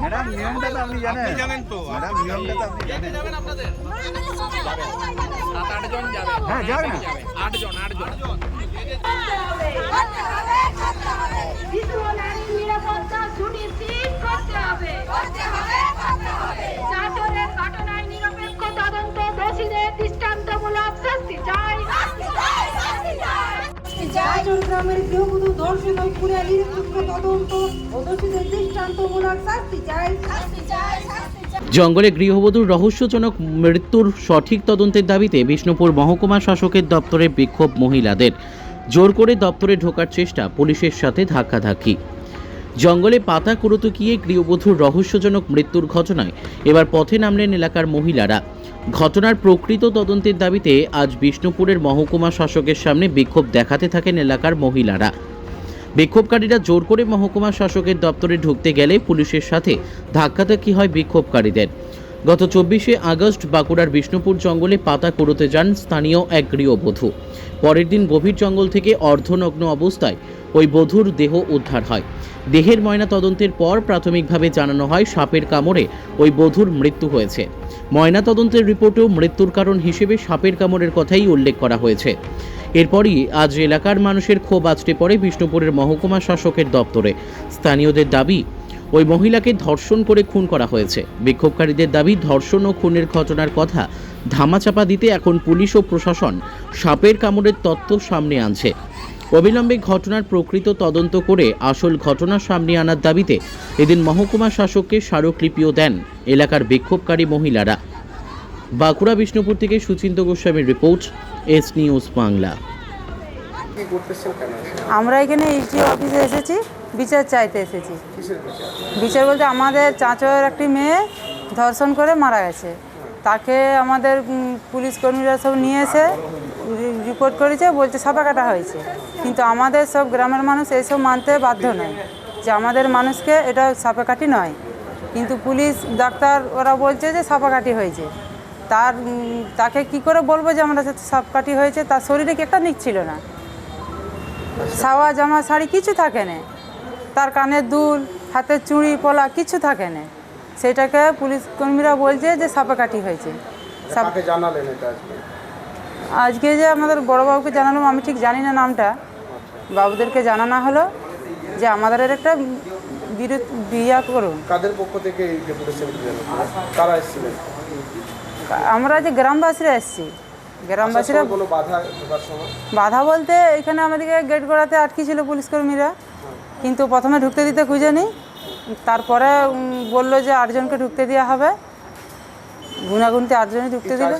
Madam নিয়মটা তো আপনি জানেন জানেন তো ম্যাডাম নিয়মটা তো আপনি জানেন যাবেন আপনাদের সাত আট জন যাবে। হ্যাঁ যাবে না আট জন আট জন শিশু ও নারীর নিরাপত্তা সুনিশ্চিত করতে হবে ঘটনায় নিরপেক্ষ তদন্ত দোষীদের দৃষ্টান্তমূলক গ্রামের ধর্ষণ ও নিরপেক্ষ তদন্ত। ও দোষীদের দৃষ্টান্তমূলক শাস্তি চাই। জঙ্গলে গৃহবধূর রহস্যজনক মৃত্যুর সঠিক তদন্তের দাবিতে বিষ্ণুপুর মহকুমা শাসকের দপ্তরে বিক্ষোভ মহিলাদের। জোর করে দপ্তরে ঢোকার চেষ্টা পুলিশের সাথে ধাক্কাধাক্কি। জঙ্গলে পাতা কুড়ুতুকিয়ে গৃহবধূর রহস্যজনক মৃত্যুর ঘটনায় এবার পথে নামলেন এলাকার মহিলারা। ঘটনার প্রকৃত তদন্তের দাবিতে আজ বিষ্ণুপুরের মহকুমা শাসকের সামনে বিক্ষোভ দেখাতে থাকেন এলাকার মহিলারা। বিক্ষোভকারীরা জোর করে মহকুমা শাসকের দপ্তরে ঢুকতে গেলে পুলিশের সাথে ধাক্কাধাক্কি হয় বিক্ষোভকারীদের। গত চব্বিশে আগস্ট বাঁকুড়ার বিষ্ণুপুর জঙ্গলে পাতা কুড়োতে যান স্থানীয় এক গৃহবধূ পরের দিন গভীর জঙ্গল থেকে অর্ধনগ্ন অবস্থায় ওই বধূর দেহ উদ্ধার হয়। দেহের ময়না তদন্তের পর প্রাথমিকভাবে জানানো হয় সাপের কামড়ে ওই বধূর মৃত্যু হয়েছে। ময়না তদন্তের রিপোর্টেও মৃত্যুর কারণ হিসেবে সাপের কামড়ের কথাই উল্লেখ করা হয়েছে। এরপরই আজ এলাকার মানুষের ক্ষোভ আছড়ে পড়ে বিষ্ণুপুরের মহকুমা শাসকের দপ্তরে। স্থানীয়দের দাবি ওই মহিলাকে ধর্ষণ করে খুন করা হয়েছে। বিক্ষোভকারীদের দাবি, ধর্ষণ ও খুনের ঘটনার কথা ধামাচাপা দিতে এখন পুলিশ ও প্রশাসন সাপের কামড়ের তত্ত্ব সামনে আনছে। অবিলম্বে ঘটনার প্রকৃত তদন্ত করে আসল ঘটনা সামনে আনার দাবিতে এদিন মহকুমা শাসককে স্মারকলিপিও দেন এলাকার বিক্ষোভকারী মহিলারা। বাঁকুড়া বিষ্ণুপুর থেকে সুচিন্ত গোস্বামীর রিপোর্ট, এস নিউজ বাংলা। কি করতেছেন কেন আমরা এখানে ইসি অফিসে এসেছি বিচার চাইতে এসেছি। বিচার? বলতে আমাদের চাঁচর একটি মেয়ে ধর্ষণ করে মারা গেছে। তাকে আমাদের পুলিশ কর্মীরা সব নিয়ে এসে রিপোর্ট করেছে বলছে সাপা কাটা হয়েছে। কিন্তু আমাদের সব গ্রামের মানুষ এইসব মানতে বাধ্য নয় যে আমাদের মানুষকে এটা সাপাকাটি নয়। কিন্তু পুলিশ ডাক্তার ওরা বলছে যে সাপাকাটি হয়েছে। তার তাকে কি করে বলব যে আমরা সাপকাটি হয়েছে তার শরীরে কি একটা নিচ্ছিল না? সাওয়া জামা শাড়ি কিছু থাকে না। তার কানের দুল হাতের চুড়ি পলা কিছু থাকে না। সেটাকে পুলিশ কর্মীরা বলছে যে হয়েছে। সাপ জানালেন এটা আজকে? আজকে যে আমাদের বড়োবাবুকে জানালাম আমি ঠিক জানি না নামটা। বাবুদেরকে জানানো হলো যে আমাদের একটা বিরোধ বিয়া করুন। কাদের পক্ষ থেকে আমরা যে গ্রামবাসীরা এসেছি। গ্রামবাসীরা কোনো বাধা সময়? বাধা বলতে এখানে আমাদেরকে গেট করাতে আটকে ছিল পুলিশ কর্মীরা। কিন্তু প্রথমে ঢুকতে দিতে খুঁজেনি তারপরে বলল যে আটজনকে ঢুকতে দেওয়া হবে। গুনাগুনতে আটজনই ঢুকতে দিল।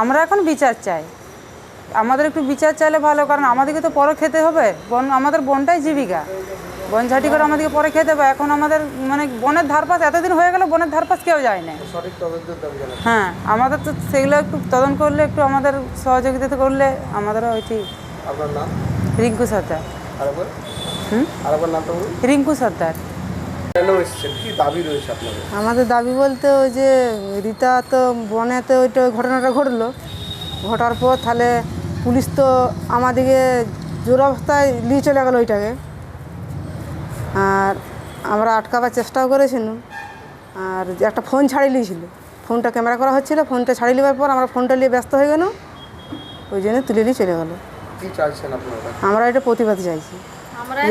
আমরা এখন বিচার চাই। আমাদের একটু বিচার চাইলে ভালো কারণ আমাদেরকে তো পরে খেতে হবে। বন আমাদের বনটাই জীবিকা। বন ঝাঁটি করে আমাদেরকে পরে খেতে দেবে। এখন আমাদের মানে বনের ধারপাশ এতদিন হয়ে গেল বনের ধারপাশ কেউ যায় না হ্যাঁ আমাদের তো সেগুলো একটু তদন্ত করলে একটু আমাদের সহযোগিতা করলে আমাদেরও ওইটি আপনার নাম? রিঙ্কু সর্দার। রিঙ্কু সর্দার। আমাদের দাবি বলতে ওই যে রীতা তো বনেতে ওইটা ওই ঘটনাটা ঘটলো। ঘটার পর তাহলে পুলিশ তো আমাদেরকে জোর অবস্থায় নিয়ে চলে গেলো ওইটাকে। আর আমরা আটকাবার চেষ্টাও করেছিলাম। আর যে একটা ফোন ছাড়িয়ে নিয়েছিল। ফোনটা ক্যামেরা করা হচ্ছিল ফোনটা ছাড়িয়ে নেওয়ার পর আমরা ফোনটা নিয়ে ব্যস্ত হয়ে গেল ওই জন্য তুলে নিয়ে চলে গেলো। কি চাইছেন আপনারা? আমরা এটা প্রতিবাদ চাইছি।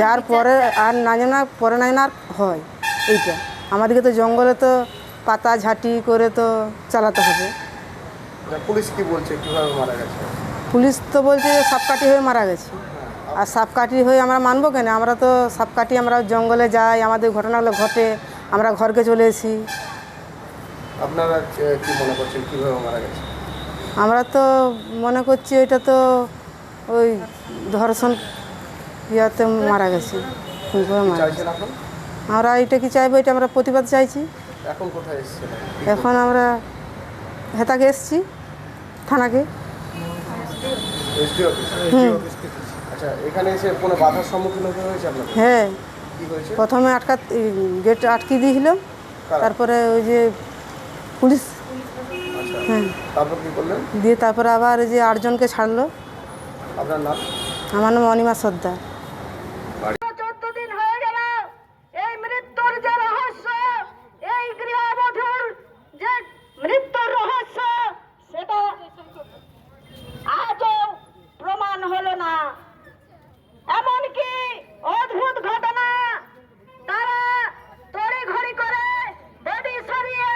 যার পরে আর না জানা পরে না জানা আর হয় এইটা। আমাদেরকে তো জঙ্গলে তো পাতা ঝাঁটি করে তো চালাতে হবে। পুলিশ কি বলছে? কীভাবে মারা গেছে? পুলিশ তো বলছে যে সাপকাঠি হয়ে মারা গেছে। আর সাপকাঠি হয়ে আমরা মানবো কেন? আমরা তো সাপকাঠি আমরা জঙ্গলে যাই আমাদের ঘটনাগুলো ঘটে আমরা ঘরকে চলে এসি আপনারা কি মনে করছেন? কীভাবে মারা গেছে? আমরা তো মনে করছি ওইটা তো ওই ধর্ষণ ইয়াতে মারা গেছে। মারা গেছে। আমরা এটা কি চাইব? এটা আমরা প্রতিবাদ চাইছি। এখন কোথায় এখন আমরা হেতাকে এসছি থানাকে। SD office. আচ্ছা এখানে এসে কোনো বাধার সম্মুখীন হতে হয়েছে আপনাদের? হ্যাঁ। কি হয়েছে? প্রথমে আটকা গেট আটকে দিয়েছিলাম। তারপরে ওই যে পুলিশ। আচ্ছা। হ্যাঁ। তারপর কি করলেন? দিয়ে তারপরে আবার ওই যে আটজনকে ছাড়লো। আপনার নাম? আমার নাম অনিমা সর্দার চোদ্দ দিন হয়ে গেল এই মৃত্যুর যে রহস্য এই গৃহবধূর যে মৃত্যুর রহস্য সেটা আজও প্রমাণ হলো না এমনকি অদ্ভুত ঘটনা তারা তড়িঘড়ি করে বডি সরিয়ে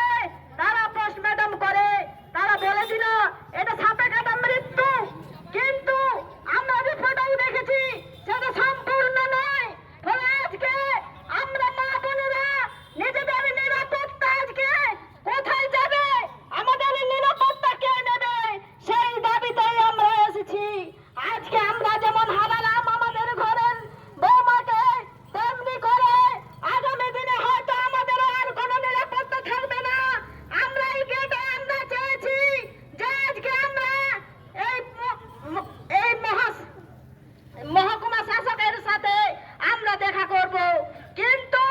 তারা পোস্টমর্টম করে তারা বলেছিল এটা সাপে কাটা মৃত্যু কিন্তু আমরা রিপোর্টেও দেখেছি সেটা সম্পূর্ণ নয় ফলে আজকে আমরা মা বোনেরা নিজেদের নিরাপত্তা আজকে কোথায় যাবে আমাদের নিরাপত্তা কে নেবে সেই দাবিতেই আমরা এসেছি আজকে আমরা যেমন হারালাম আমাদের ঘরের বৌমাকে তেমনি করে আগামী দিনে হয়তো আমাদের আর কোনো নিরাপত্তা থাকবে না আমরা এই গেটে আমরা চেয়েছি যে আজকে আমরা এই ম- ম- এই মহাস মহকুমা শাসকের সাথে আমরা দেখা করব কিন্তু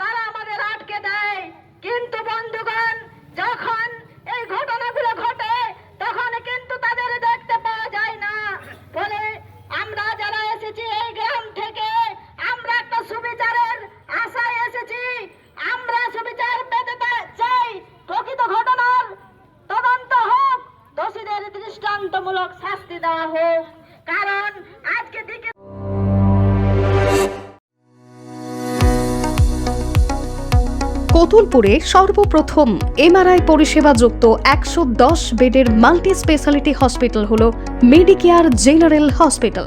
তারা আমাদের আটকে দেয় কিন্তু বন্ধুগণ যখন এই ঘটনাগুলো ঘটে তখন কিন্তু তাদের দেখতে পাওয়া যায় না ফলে আমরা যারা এসেছি এই গ্রাম থেকে আমরা একটা সুবিচারের আশায় এসেছি আমরা সুবিচার পেতে তা- চাই প্রকৃত ঘটনার তদন্ত হোক দোষীদের দৃষ্টান্তমূলক শাস্তি দেওয়া হোক। কারণ আজকে দিকে কতুলপুরে সর্বপ্রথম এমআরআই পরিষেবা যুক্ত একশো দশ বেডের মাল্টি স্পেশালিটি হসপিটাল হল মেডিকেয়ার জেনারেল হসপিটাল।